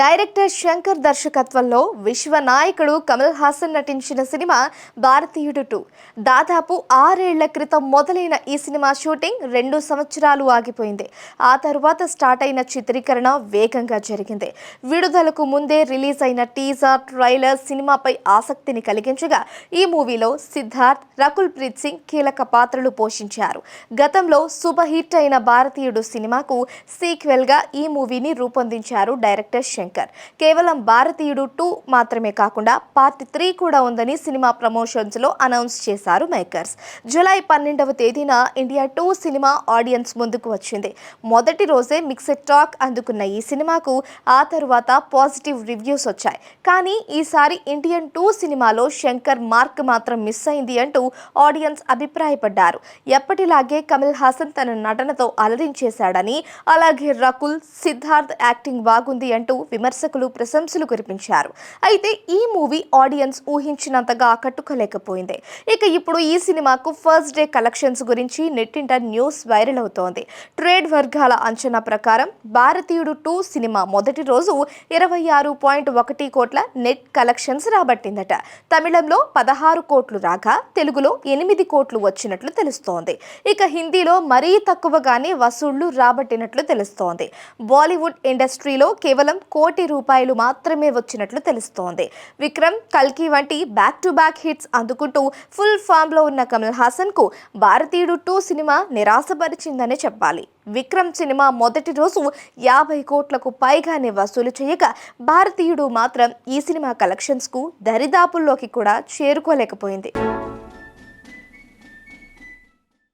Director Shankar దర్శకత్వంలో విశ్వ నాయకుడు కమల్ హాసన్ నటించిన సినిమా భారతీయుడు టూ. దాదాపు ఆరేళ్ళ క్రితం మొదలైన ఈ సినిమా షూటింగ్ రెండు సంవత్సరాలు ఆగిపోయింది. ఆ తరువాత స్టార్ట్ అయిన చిత్రీకరణ వేగంగా జరిగింది. విడుదలకు ముందే రిలీజ్ అయిన టీజర్ ట్రైలర్ సినిమాపై ఆసక్తిని కలిగించగా ఈ మూవీలో సిద్ధార్థ్ రకుల్ ప్రీత్ సింగ్ కీలక పాత్రలు పోషించారు. గతంలో సూపర్ హిట్ అయిన భారతీయుడు సినిమాకు సీక్వెల్గా ఈ మూవీని రూపొందించారు డైరెక్టర్ శంకర్. కేవలం భారతీయుడు టూ మాత్రమే కాకుండా పార్ట్ త్రీ కూడా ఉందని సినిమా ప్రమోషన్స్లో అనౌన్స్ చేశారు మేకర్స్. జూలై పన్నెండవ తేదీన ఇండియా టూ సినిమా ఆడియన్స్ ముందుకు వచ్చింది. మొదటి రోజే మిక్సెడ్ టాక్ అందుకున్న ఈ సినిమాకు ఆ తరువాత పాజిటివ్ రివ్యూస్ వచ్చాయి. కానీ ఈసారి ఇండియన్ టూ సినిమాలో శంకర్ మార్క్ మాత్రం మిస్ అయింది అంటూ ఆడియన్స్ అభిప్రాయపడ్డారు. ఎప్పటిలాగే కమల్ హాసన్ తన నటనతో అలరించేశాడని అలాగే రకుల్ సిద్ధార్థ్ యాక్టింగ్ బాగుంది అంటూ విమర్శకులు ప్రశంసలు కురిపించారు. అయితే ఈ మూవీ ఆడియన్స్ ఊహించినంతగా ఆకట్టుకోలేకపోయింది ఇక ఇప్పుడు ఈ సినిమాకు ఫస్ట్ డే కలెక్షన్స్ గురించి నెట్టింట న్యూస్ వైరల్ అవుతోంది. ట్రేడ్ వర్గాల అంచనా ప్రకారం భారతీయుడు టూ సినిమా మొదటి రోజు ఇరవై ఆరు పాయింట్ ఒకటి కోట్ల నెట్ కలెక్షన్స్ రాబట్టిందట. తమిళంలో పదహారు కోట్లు రాగా తెలుగులో ఎనిమిది కోట్లు వచ్చినట్లు తెలుస్తోంది. ఇక హిందీలో మరీ తక్కువగానే వసూళ్ళు రాబట్టినట్లు తెలుస్తోంది. బాలీవుడ్ ఇండస్ట్రీలో కేవలం కోటి కోటి రూపాయలు మాత్రమే వచ్చినట్లు తెలుస్తోంది. విక్రమ్ కల్కి వంటి బ్యాక్ టు బ్యాక్ హిట్స్ అందుకుంటూ ఫుల్ ఫామ్లో ఉన్న కమల్ హాసన్కు భారతీయుడు టూ సినిమా నిరాశపరిచిందనే చెప్పాలి. విక్రమ్ సినిమా మొదటి రోజు యాభై కోట్లకు పైగానే వసూలు చేయగా భారతీయుడు మాత్రం ఈ సినిమా కలెక్షన్స్కు దరిదాపుల్లోకి కూడా చేరుకోలేకపోయింది.